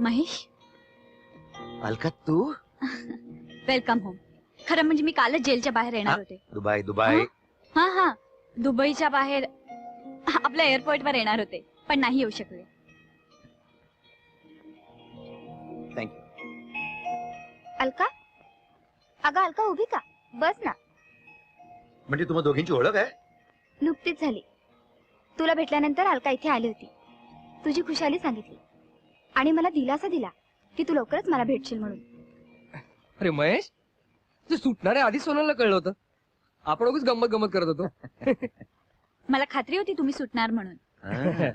महेश? अलका तू? Welcome home खरं म्हणजे मी कालच जेलच्या बाहेर येणार? होते. Dubai Dubai. हा? हा दुबईच्या बाहेर आपल्या एअरपोर्ट वर येणार होते पण नाही येऊ शकले. अलका? अगं अलका उभी का? बस ना. म्हणजे तुम्हा दोघींची ओळख आहे? नुकतीच झाली. तुला भेटल्यानंतर अलका इथे आली होती. तुझी खुशाली सांगितली. आणि मला दिलासा दिला की तू लवकरच मला भेटशील म्हणून. अरे महेश तू सुटणार आहे आधीच सोनाला कळलं होतं. आपण उगीच गंमत गंमत करत होतो. मला खात्री होती तुम्ही सुटणार म्हणून.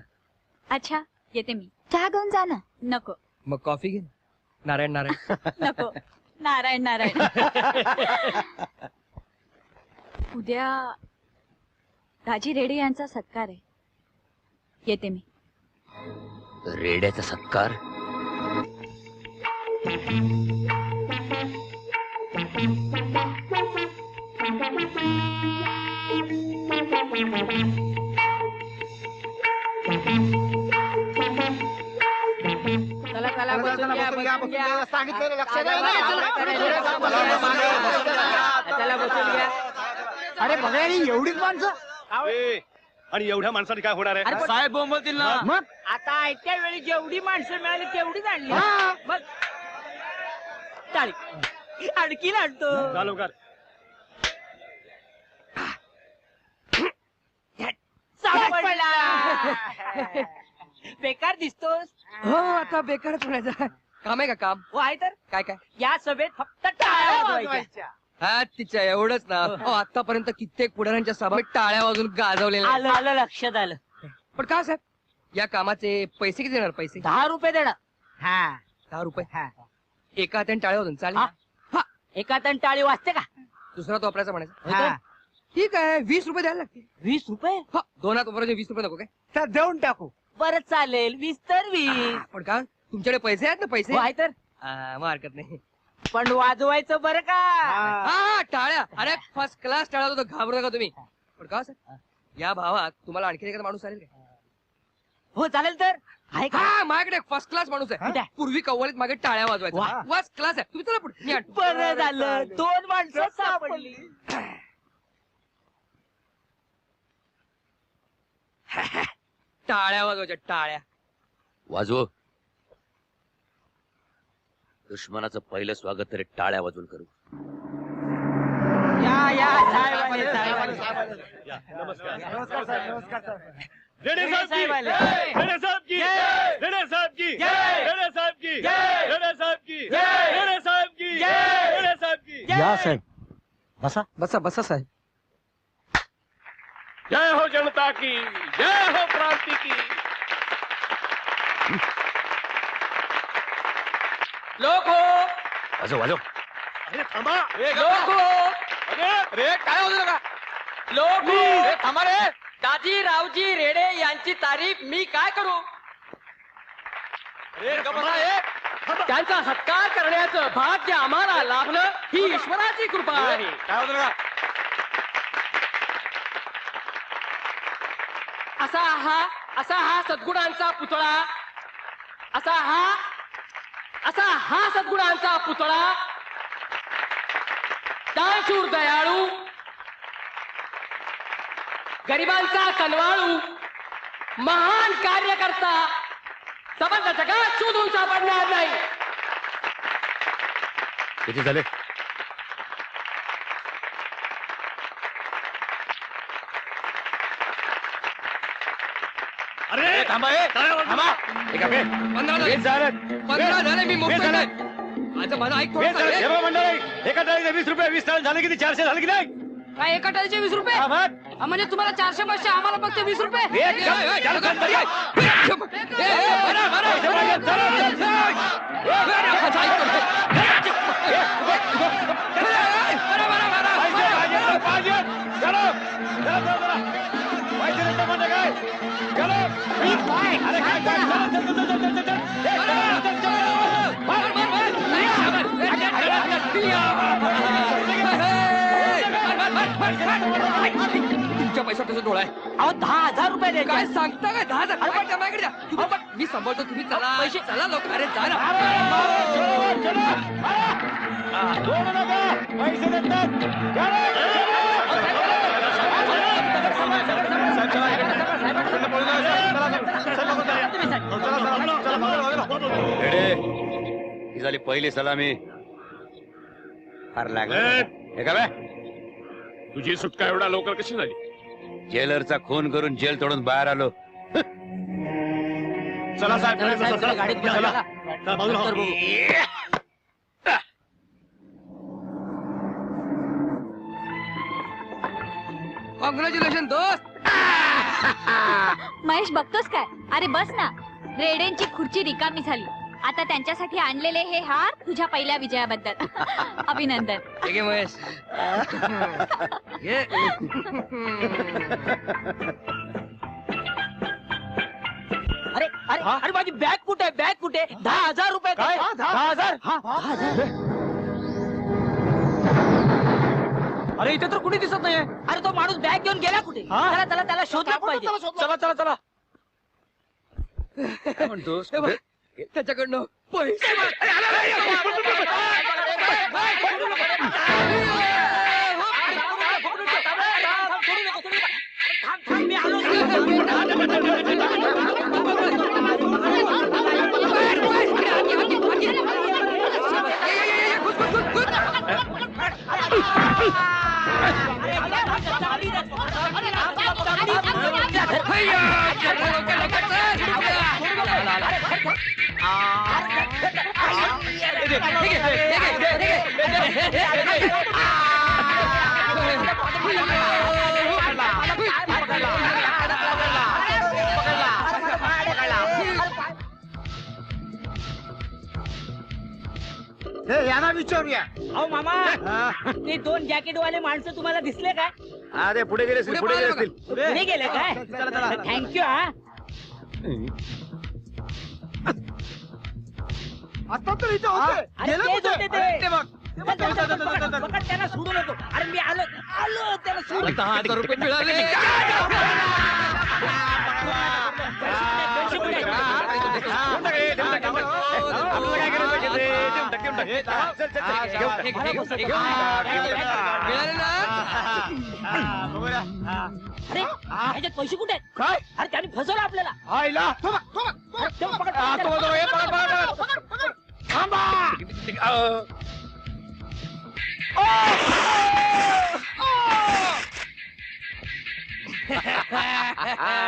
अच्छा येते मी. चहा घेऊन जा ना. नको. मग कॉफी घे. नारायण नारायण. नको. नारायण नारायण. उद्या राजी रेडे यांचा सत्कार आहे. येते मी. रेड्याचा सत्कार चला चला बसून घ्या बसून घ्या सांगितलेलं लक्ष चला, नाही चला, ना. चला बसून घ्या अरे बघा आणि एवढीच माणसं ए, आणि एवढ्या माणसाने काय होणार आहे? साहेब बोंबलतील ना. मग? आता आयत्या वेळी जेवढी माणसं मिळाली तेवढीच आणली. हा. मग? चालेल. आणखी आणतो. लवकर सापडला. बेकार दिसतोस. हो आता बेकारच म्हणायचं काम आहे का काम? हो आहे तर. काय काय? या सभेत फक्त टाळ्या वाजवायच्या. हा तिच्या एवढंच ना. हो. आतापर्यंत कित्येक पुढाऱ्यांच्या सभा मी टाळ्या वाजून गाजवलेल्या आहेत. आलं आलं लक्षात आलं. पण का साहेब? या कामाचे पैसे किती देणार पैसे? दहा रुपये देणार. हा. दहा रुपये? हा. एका हाताने टाळ्या वाजून चालेल हा? हा एका तण टाळी वाजते का? दुसरा तो वापरायचा म्हणायचा. हा. ठीक आहे वीस रुपये द्यायला लागतील. वीस रुपये? हा, दोन हात वापरायचे वीस रुपये नको काय? तर देऊन टाकू. बरं चालेल वीस तर वीस. पण का? तुमच्याकडे पैसे आहेत ना पैसे? हो आहे तर. मग हरकत नाही. पण वाजवायचं बरं का? हा. हा, टाळ्या. अरे फर्स्ट क्लास टाळ्या होतो. घाबरू नका तुम्ही. पण का सर या भावात तुम्हाला आणखी एखादा माणूस चालेल का? हो चालेल तर. आहे का? हा माझ्याकडे फर्स्ट क्लास माणूस आहे? पूर्वी कव्वालीत मागे टाळ्या वा. वाजवायचा फर्स्ट क्लास आहे. तुम्ही चला पुढे. मी आणतो. बरं झालं. दोन माणसं सापडली. टाळ्या वाजवायच्या टाळ्या. वाजव. दुश्मनाचं पहिलं स्वागत तरी टाळ्या वाजवून करू. या या साहेब आले, साहेब आले, साहेब आले. या, नमस्कार. नमस्कार साहेब नमस्कार साहेब. रेडे साहब की. साहेब आले. रेडे साहब की. जय. रेडे साहब की. जय. रेडे साहब की. जय. रेडे साहब की. जय. रेडे साहब की. जय. रेडे साहब की. या साहेब. बसा. बसा बसा साहेब. जय हो जनता की. जय हो क्रांति की. लोक हो वाजव वाजव. अरे थांबा. लोक हो अरे. रे काय होतं का लोक हो थांबा रे. दाजी रावजी रेडे यांची तारीफ मी काय करू? त्यांचा सत्कार करण्याचं भाग्य आम्हाला लाभणं ही ईश्वराची कृपा आहे. काय होतं का असा हा असा हा सद्गुणांचा पुतळा. असा हा असा हा सद्गुणांचा पुतळा दानशूर दयाळू गरिबांचा कनवाळू महान कार्यकर्ता समजा जगात शोधून सापडणार नाही. किती झाले? अरे थांबा थांबा पंधरा झाले पंधरा झाले मी मोकळे झाले. आता माझं ऐक थोडं सांग. मंडळी एका टाळीचे वीस रुपये वीस टाळी झाले किती चारशे झाले की नाही काय एका टाळीचे वीस रुपये हा. म्हणजे तुम्हाला चारशे पाचशे आम्हाला फक्त वीस रुपये ए, ए, ए, चालू कर, चालू कर. ए, ए, ए, तुमच्या पैसा कसं डोळा आहे अहो दहा हजार रुपये काय द्यायचे सांगता काय दहा हजार रुपये द्या माझ्याकडे द्या. तुम्ही पण- मी सांभाळतो तुम्ही चला पैसे चला लवकर अरे जा ना हा. पैसे देतात. झाली पहिली सलामी. फार लागलं हे का बे? तुझी सुटका एवढा लवकर कशी झाली? जेलरचा खून करून जेल तोडून बाहेर आलो. चला साहेब चला, साहेब, चला, गाडीत बसा, चला. चला. चला, बाजूला नंतर हो. कॉंग्रॅच्युलेशन दोस्त. महेश बघतोस काय? अरे बस ना. रेडेंची खुर्ची रिकामी झाली. आता त्यांच्यासाठी आणलेले हे हार तुझ्या पहिल्या विजयाबद्दल. अभिनंदन. ठीक आहे महेश. घे. अरे अरे अरे माझी बॅग कुठे बॅग कुठे दहा हजार रुपये काय? दहा हजार. अरे इथे तर कुणी दिसत नाहीये. अरे तो माणूस बॅग घेऊन गेला कुठे? हा? चला चला त्याला शोधलाच पाहिजे. चला चला चला. काय म्हणतोस? हे बघ, त्याच्याकडनं पैसे माग. अरे, अरे, अरे, हे यांना विचारूया अहो मामा ते दोन जॅकेट वाले माणसं तुम्हाला दिसले काय हा ते पुढे गेले असतील, पुढे गेले असतील. पुढे गेले काय थँक्यू हा. आता तर इथे होते. अरे गेले कुठे? अरे ते बघ. त्यांना सोडू नको अरे मी आलो आलो त्याला सोडू दहा हजार रुपये मिळाले. मिळाले ना. अरे ह्याच्यात पैसे कुठे आहेत? काय? अरे त्याने फसवलं आपल्याला. आईला तो, तो, पकड, पकड, पकड. थांबा अ,